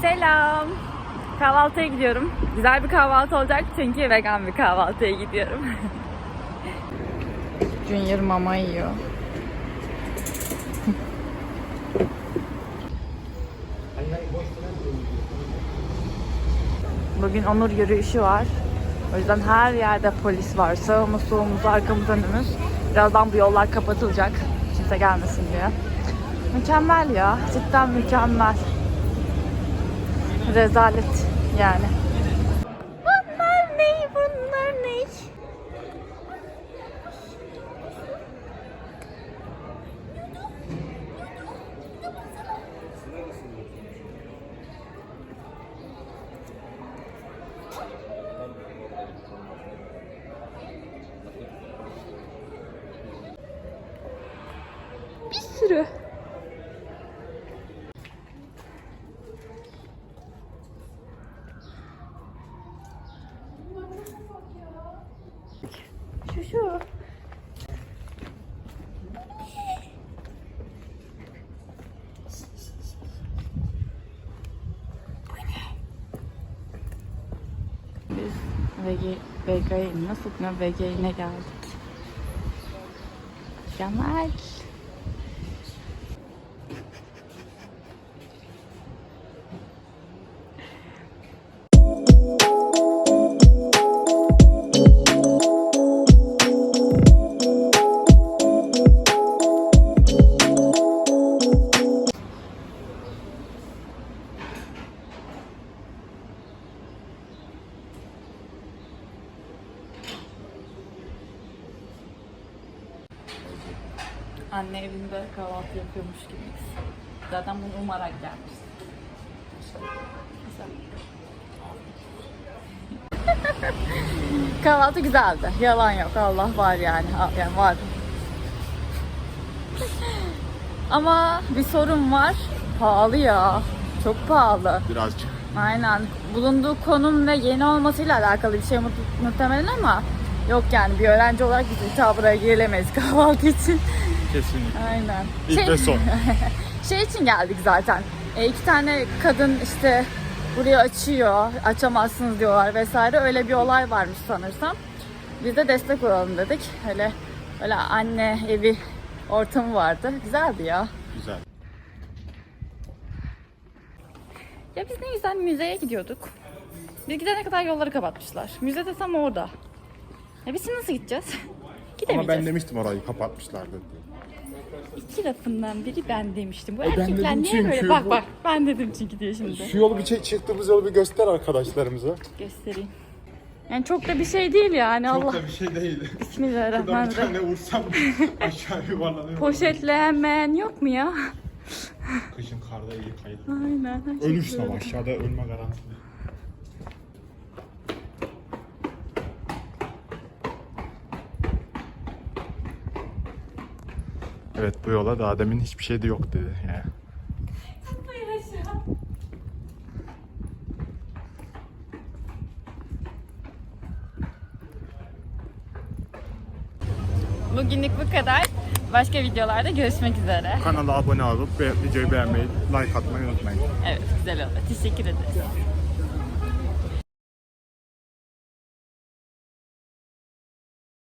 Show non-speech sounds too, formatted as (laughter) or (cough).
Selam. Kahvaltıya gidiyorum. Güzel bir kahvaltı olacak çünkü vegan bir kahvaltıya gidiyorum. (laughs) Junior mama yiyor. (laughs) Bugün onur yürüyüşü var. O yüzden her yerde polis var. Sağımız, solumuz, arkamız, önümüz. Birazdan bu yollar kapatılacak. Kimse gelmesin diye. Mükemmel ya. Cidden mükemmel. Rezalet yani. Bunlar ne? Bunlar ne? Bir sürü. Şu şu. Biz vege, nasıl vege'ine geldik. Mükemmel. Anne evinde kahvaltı yapıyormuş gibiyiz. Zaten bunu umarak gelmiş. Güzel. kahvaltı güzeldi. Yalan yok. Allah var yani. Yani var. Ama bir sorun var. Pahalı ya. Çok pahalı. Birazcık. Aynen. Bulunduğu konum ve yeni olmasıyla alakalı bir şey mu- muhtemelen ama yok yani bir öğrenci olarak biz buraya girilemeyiz (laughs) kahvaltı için. Kesinlikle. Aynen. İlk Şey- ve son. (laughs) şey için geldik zaten. E, iki tane kadın işte burayı açıyor, açamazsınız diyorlar vesaire. Öyle bir olay varmış sanırsam. Biz de destek olalım dedik. Öyle öyle anne evi ortamı vardı. Güzeldi ya. Güzel. Ya biz ne güzel müzeye gidiyorduk. Biz gidene kadar yolları kapatmışlar. Müze de tam orada. Ya biz şimdi nasıl gideceğiz? (laughs) Ama Gidemeyeceğiz. ben demiştim orayı kapatmışlardı diye. İki lafından biri ben demiştim. Bu ben erkekler dedim niye çünkü böyle? Bak bu- bak ben dedim çünkü diye şimdi. Şu yolu bir çek, çıktığımız yolu bir göster arkadaşlarımıza. Göstereyim. Yani çok da bir şey değil yani Allah. bir şey değil. Şuradan bir Bismillahirrahmanirrahim. tane vursam (laughs) aşağı yuvarlanıyor. Poşetleyemeyen yok mu ya? Kışın karda iyi kaydı. Aynen. Ölürsün ama aşağıda ölme garantili. Evet bu yola daha demin hiçbir şey de yok dedi yani. Bugünlük bu kadar. Başka videolarda görüşmek üzere. Kanala abone olup ve videoyu beğenmeyi, like atmayı unutmayın. Evet güzel oldu. Teşekkür ederiz.